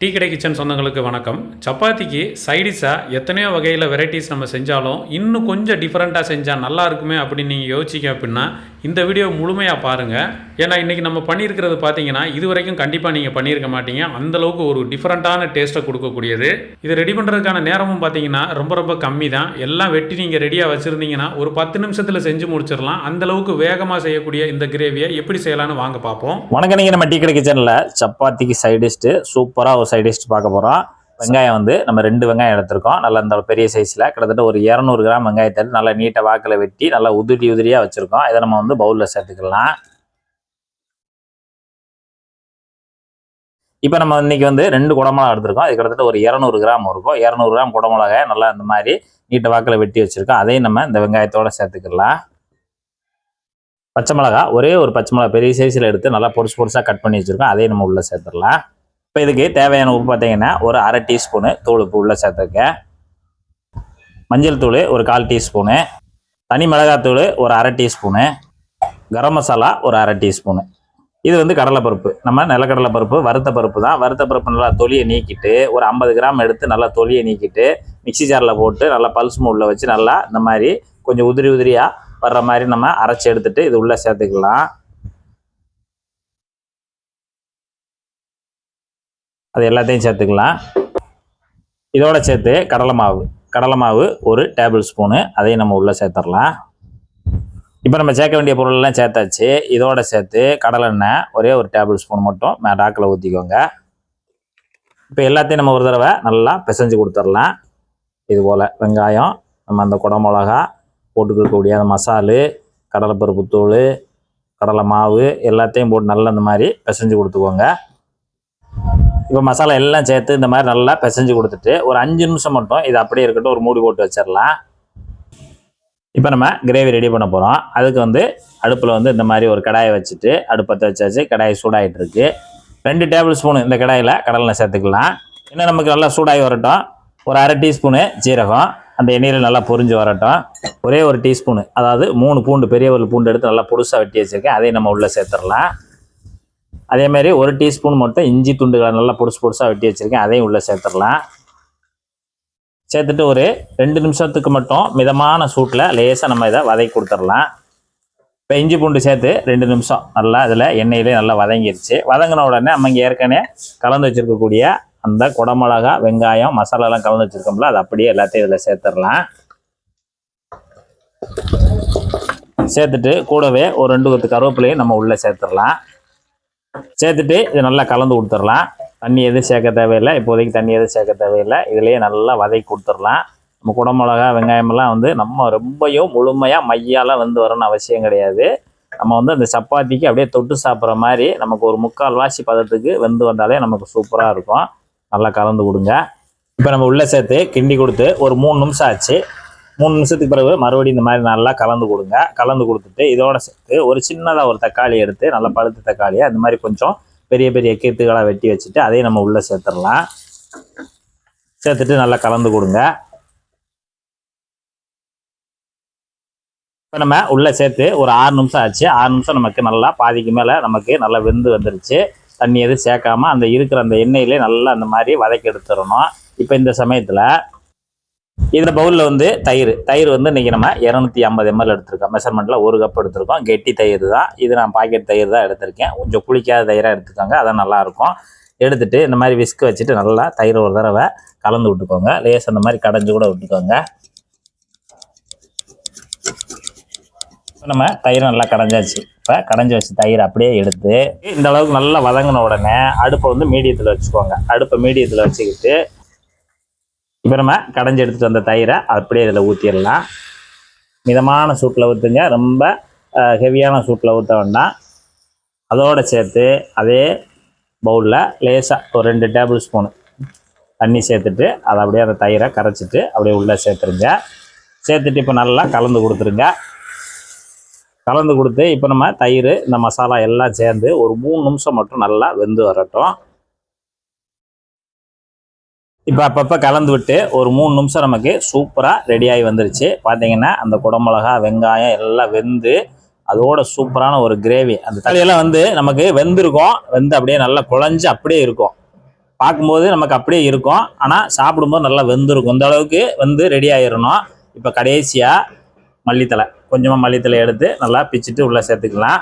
Tea கடை kitchen சொந்தங்களுக்கு வணக்கம். சப்பாத்திக்கு சைடிஷாக எத்தனையோ வகையில் வெரைட்டிஸ் நம்ம செஞ்சாலும் இன்னும் கொஞ்சம் டிஃப்ரெண்ட்டாக செஞ்சால் நல்லா இருக்குமே அப்படின்னு நீங்கள் யோசிச்சிங்க அப்படின்னா இந்த வீடியோ முழுமையாக பாருங்கள் ஏன்னா இன்றைக்கி நம்ம பண்ணியிருக்கிறது பார்த்தீங்கன்னா இது வரைக்கும் கண்டிப்பாக நீங்கள் பண்ணியிருக்க மாட்டீங்க. அந்தளவுக்கு ஒரு டிஃப்ரெண்ட்டான டேஸ்ட்டை கொடுக்கக்கூடியது. இது ரெடி பண்ணுறதுக்கான நேரமும் பார்த்தீங்கன்னா ரொம்ப ரொம்ப கம்மி தான் எல்லாம் வெட்டி நீங்கள் ரெடியாக வச்சுருந்தீங்கன்னா ஒரு பத்து நிமிஷத்தில் செஞ்சு முடிச்சிடலாம். அந்தளவுக்கு வேகமாக செய்யக்கூடிய இந்த கிரேவியை எப்படி செய்யலான்னு வாங்க பார்ப்போம் வணக்கம் நீங்கள் நம்ம டீ கடை கிச்சனில் சப்பாத்திக்கு சைடிஸ்ட்டு சூப்பராக ஒரு சைடிஸ்ட் பார்க்க போகிறோம் வெங்காயம் வந்து நம்ம ரெண்டு வெங்காயம் எடுத்திருக்கோம். நல்லா இந்த பெரிய சைஸில் கிட்டத்தட்ட ஒரு இரநூறு கிராம் வெங்காயத்தை நல்லா நீட்டை வாக்கில் வெட்டி நல்லா உதிரி உதிரியாக வச்சுருக்கோம். இதை நம்ம வந்து பவுலில் சேர்த்துக்கலாம். இப்போ நம்ம இன்னைக்கு வந்து ரெண்டு குடமிளகா எடுத்திருக்கோம். இது கிட்டத்தட்ட ஒரு இரநூறு கிராம் இருக்கும். இரநூறு கிராம் குடமிளகாய் நல்லா இந்த மாதிரி நீட்டை வாக்கில் வெட்டி வச்சுருக்கோம். அதையும் நம்ம இந்த வெங்காயத்தோட சேர்த்துக்கலாம். பச்சை மிளகா ஒரே ஒரு பச்சை மிளகா பெரிய சைஸில் எடுத்து நல்லா பொடிசு பொடிசாக கட் பண்ணி வச்சுருக்கோம். அதையும் நம்ம உள்ளே சேர்த்துடலாம். இப்போ இதுக்கு தேவையான உப்பு பார்த்தீங்கன்னா ஒரு அரை டீஸ்பூனு தூள் உப்பு உள்ளே சேர்த்துருக்கேன் மஞ்சள் தூள் ஒரு கால் டீஸ்பூனு. தனி மிளகாத்தூள் ஒரு அரை டீஸ்பூனு. கரம் மசாலா ஒரு அரை டீஸ்பூனு. இது வந்து கடலைப்பருப்பு. நம்ம நிலக்கடலை பருப்பு வறுத்த பருப்பு தான். வறுத்த பருப்பு நல்லா தொலியை நீக்கிட்டு ஒரு ஐம்பது கிராம் எடுத்து நல்லா தொலியை நீக்கிட்டு மிக்ஸி ஜாரில் போட்டு நல்லா பல்ஸ் மூடில் வச்சு நல்லா இந்த மாதிரி கொஞ்சம் உதிரி உதிரியாக வர்ற மாதிரி நம்ம அரைச்சி எடுத்துகிட்டு இது உள்ளே சேர்த்துக்கலாம். அது எல்லாத்தையும் சேர்த்துக்கலாம். இதோட சேர்த்து கடலை மாவு. கடலை மாவு ஒரு டேபிள் ஸ்பூனு அதையும் நம்ம உள்ளே சேர்த்துடலாம். இப்போ நம்ம சேர்க்க வேண்டிய பொருளெல்லாம் சேர்த்தாச்சு. இதோட சேர்த்து கடலெண்ணெய் ஒரே ஒரு டேபிள் ஸ்பூன் மட்டும் மேடாக்கில் ஊற்றிக்கோங்க இப்போ எல்லாத்தையும் நம்ம ஒரு தடவை நல்லா பிசைஞ்சு கொடுத்துடலாம். இது போல் வெங்காயம் நம்ம அந்த குடமிளகா போட்டுக்கக்கூடிய அந்த மசாலு கடலைப்பருப்பு தூள் கடலை மாவு எல்லாத்தையும் போட்டு நல்லா இந்த மாதிரி பிசைஞ்சு கொடுத்துக்கோங்க. இப்போ மசாலா எல்லாம் சேர்த்து இந்த மாதிரி நல்லா பிசைஞ்சு கொடுத்துட்டு ஒரு அஞ்சு நிமிஷம் மட்டும் இது அப்படியே இருக்கட்டும் ஒரு மூடி போட்டு வச்சிடலாம். இப்போ நம்ம கிரேவி ரெடி பண்ண போகிறோம் அதுக்கு வந்து அடுப்பில் வந்து இந்த மாதிரி ஒரு கடாயை வச்சுட்டு அடுப்பத்தை வச்சாச்சு கடாய் சூடாகிட்டு இருக்கு ரெண்டு டேபிள் ஸ்பூன் இந்த கடாயில் கடலில் சேர்த்துக்கலாம். இன்னும் நமக்கு நல்லா சூடாகி வரட்டும். ஒரு அரை டீஸ்பூனு ஜீரகம் அந்த எண்ணெயில் நல்லா பொரிஞ்சு வரட்டும். ஒரே ஒரு டீஸ்பூனு அதாவது மூணு பூண்டு பெரிய ஒரு பூண்டு எடுத்து நல்லா புதுசாக வெட்டி வச்சுருக்கேன். அதையும் நம்ம உள்ளே சேர்த்துடலாம். அதே மாதிரி ஒரு டீஸ்பூன் மட்டும் இஞ்சி துண்டுகளை நல்லா பொடுசு பொடிசாக வெட்டி வச்சுருக்கேன். அதையும் உள்ளே சேர்த்துடலாம். சேர்த்துட்டு ஒரு ரெண்டு நிமிஷத்துக்கு மட்டும் மிதமான சூட்டில் லேசாக நம்ம இதை வதக்கி கொடுத்துடலாம். இப்போ இஞ்சி பூண்டு சேர்த்து ரெண்டு நிமிஷம் நல்லா இதில் எண்ணெயிலே நல்லா வதங்கிருச்சு. வதங்கின உடனே நம்ம இங்கே ஏற்கனவே கலந்து வச்சுருக்கக்கூடிய அந்த குடமிளகா வெங்காயம் மசாலாலாம் கலந்து வச்சுருக்கோம்ல அது அப்படியே எல்லாத்தையும் இதில் சேர்த்துடலாம். சேர்த்துட்டு கூடவே ஒரு ரெண்டு கொத்து கருவேப்பிலையும் நம்ம உள்ளே சேர்த்துடலாம். சேர்த்துட்டு இதை நல்லா கலந்து கொடுத்துடலாம். தண்ணி எதுவும் சேர்க்க தேவையில்லை. இப்போதைக்கு தண்ணி எதுவும் சேர்க்க தேவையில்லை. இதுலேயே நல்லா வதக்கி கொடுத்துடலாம். நம்ம குடமிளகா வெங்காயமெல்லாம் வந்து நம்ம ரொம்பையும் முழுமையாக மையாலாம் வந்து வரணும்னு அவசியம் கிடையாது. நம்ம வந்து அந்த சப்பாத்திக்கு அப்படியே தொட்டு சாப்பிட்ற மாதிரி நமக்கு ஒரு முக்கால் வாசி பதத்துக்கு வெந்து வந்தாலே நமக்கு சூப்பராக இருக்கும். நல்லா கலந்து கொடுங்க. இப்போ நம்ம உள்ளே சேர்த்து கிண்டி கொடுத்து ஒரு மூணு நிமிஷம் ஆச்சு. மூணு நிமிஷத்துக்கு பிறகு மறுபடியும் இந்த மாதிரி நல்லா கலந்து கொடுங்க. கலந்து கொடுத்துட்டு இதோட சேர்த்து ஒரு சின்னதாக ஒரு தக்காளி எடுத்து நல்லா பழுத்த தக்காளியை அந்த மாதிரி கொஞ்சம் பெரிய பெரிய கீர்த்துகளாக வெட்டி வச்சுட்டு அதையும் நம்ம உள்ளே சேர்த்துடலாம். சேர்த்துட்டு நல்லா கலந்து கொடுங்க. இப்போ நம்ம உள்ளே சேர்த்து ஒரு ஆறு நிமிஷம் ஆச்சு. ஆறு நிமிஷம் நமக்கு நல்லா பாதிக்கு மேலே நமக்கு நல்லா வெந்து வந்துருச்சு. தண்ணி எதுவும் சேர்க்காம அந்த இருக்கிற அந்த எண்ணெயிலே நல்லா அந்த மாதிரி வதக்கி எடுத்துடணும். இப்போ இந்த சமயத்தில் இந்த பவுலில் வந்து தயிர். தயிர் வந்து இன்றைக்கி நம்ம இரநூத்தி ஐம்பது எம்எல் எடுத்திருக்கோம். மெஷர்மெண்ட்டில் ஒரு கப் எடுத்திருக்கோம். கெட்டி தயிர் தான். இது நான் பாக்கெட் தயிர் தான் எடுத்திருக்கேன். கொஞ்சம் குளிக்காத தயிராக எடுத்துக்கோங்க. அதான் நல்லாயிருக்கும் எடுத்துட்டு இந்த மாதிரி விஸ்க் வச்சுட்டு நல்லா தயிர் ஒரு தடவை கலந்து விட்டுக்கோங்க. லேஸ் அந்த மாதிரி கடைஞ்சி கூட விட்டுக்கோங்க. நம்ம தயிர் நல்லா கடைஞ்சாச்சு. இப்போ கடைஞ்சி வச்சு தயிர் அப்படியே எடுத்து இந்த அளவுக்கு நல்லா வதங்கின உடனே அடுப்பை வந்து மீடியத்தில் வச்சுக்கோங்க. அடுப்பை மீடியத்தில் வச்சுக்கிட்டு இப்போ நம்ம கடைஞ்சி எடுத்துகிட்டு வந்த தயிரை அப்படியே இதில் ஊற்றிடலாம் மிதமான சூட்டில் ஊற்றுங்க ரொம்ப ஹெவியான சூட்டில் ஊற்ற வேண்டாம். அதோடு சேர்த்து அதே பவுலில் லேசாக ஒரு ரெண்டு டேபிள் ஸ்பூனு தண்ணி சேர்த்துட்டு அதை அப்படியே அந்த தயிரை கரைச்சிட்டு அப்படியே உள்ளே சேர்த்துருங்க. சேர்த்துட்டு இப்போ நல்லா கலந்து கொடுத்துருங்க. கலந்து கொடுத்து இப்போ நம்ம தயிர் இந்த மசாலா எல்லாம் சேர்ந்து ஒரு மூணு நிமிஷம் மட்டும் நல்லா வெந்து வரட்டும். இப்போ அப்பப்போ கலந்து விட்டு ஒரு மூணு நிமிஷம் நமக்கு சூப்பராக ரெடியாகி வந்துருச்சு. பார்த்தீங்கன்னா அந்த குடமிளகா வெங்காயம் எல்லாம் வெந்து அதோட சூப்பரான ஒரு கிரேவி அந்த தலையெல்லாம் வந்து நமக்கு வெந்திருக்கும். வெந்து அப்படியே நல்லா குழஞ்சி அப்படியே இருக்கும். பார்க்கும்போது நமக்கு அப்படியே இருக்கும். ஆனால் சாப்பிடும்போது நல்லா வெந்திருக்கும். இந்த அளவுக்கு வந்து ரெடி ஆகிடணும் இப்போ கடைசியாக மல்லித்தலை கொஞ்சமாக மல்லித்தலை எடுத்து நல்லா பிச்சுட்டு உள்ளே சேர்த்துக்கலாம்.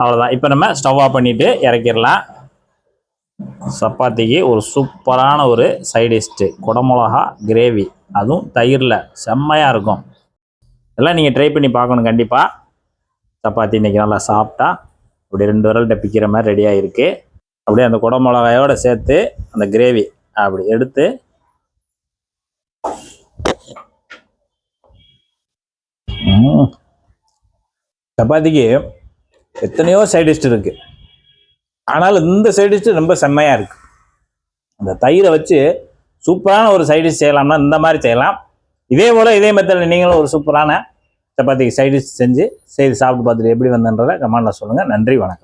அவ்வளோதான் இப்போ நம்ம ஸ்டவ் ஆஃப் பண்ணிவிட்டு இறக்கிடலாம். சப்பாத்திக்கு ஒரு சூப்பரான ஒரு சைடிஷ்ட்டு குடமிளகா கிரேவி அதுவும் தயிரில். செம்மையாக இருக்கும். இதெல்லாம் நீங்கள் ட்ரை பண்ணி பார்க்கணும் கண்டிப்பாக சப்பாத்தி இன்றைக்கி நல்லா சாப்பிட்டா அப்படி ரெண்டு விரல்கிட்ட பிக்கிற மாதிரி ரெடியாக இருக்குது அப்படியே அந்த குடமிளகாயோட சேர்த்து அந்த கிரேவி அப்படி எடுத்து சப்பாத்திக்கு எத்தனையோ சைடிஷ்ட் இருக்குது ஆனால் இந்த சைடிஷ்ட் ரொம்ப செம்மையாக இருக்குது அந்த தயிரை வச்சு சூப்பரான ஒரு சைடிஷ் செய்யலாம்னா இந்த மாதிரி செய்யலாம். இதே போல் இதே மெத்தடில் நீங்களும் ஒரு சூப்பரான சப்பாத்திக்கு சைடிஷ் செஞ்சு செய்து சாப்பிட்டு பார்த்துட்டு எப்படி வந்தன்றதை கமெண்டில் சொல்லுங்கள் நன்றி வணக்கம்.